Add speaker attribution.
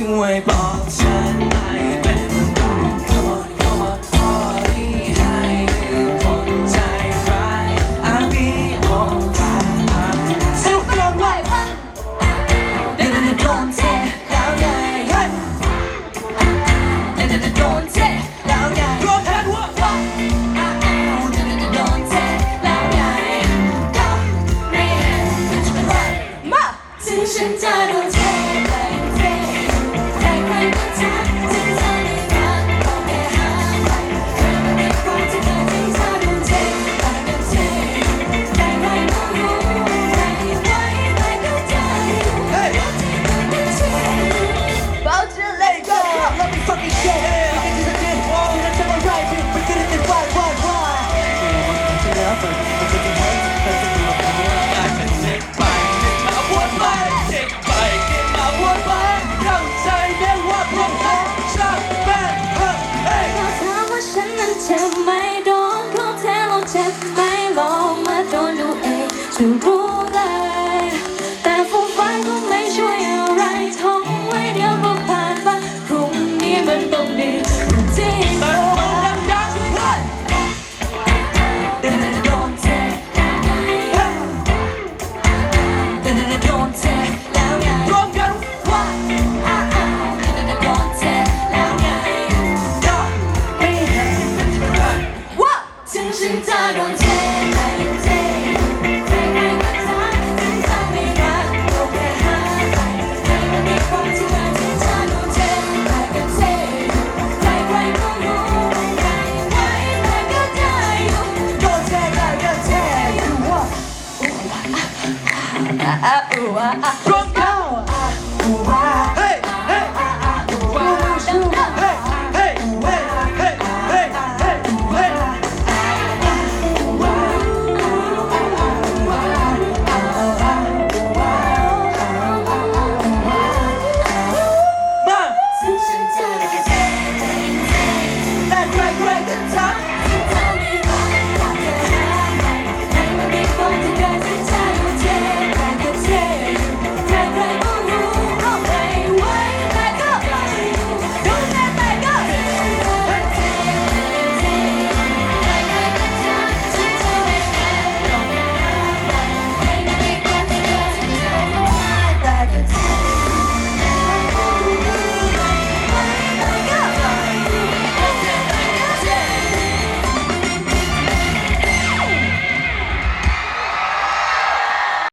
Speaker 1: ช่วยบอกฉันหน่เป็นคน Come ให้คนใจร้าย I'll be alright สนุกตลอดวัยพันเดินเดินโดนเทแล้วไงเฮ้ยเดินเดินโดนเทแล้วไงโดนแทนวะเดินเดินโดนเทแล้วไงก็ไม่เห็นจะเป็นไรมาถึงฉันจะโดน right. ก็
Speaker 2: ah, ooh, ah, ah.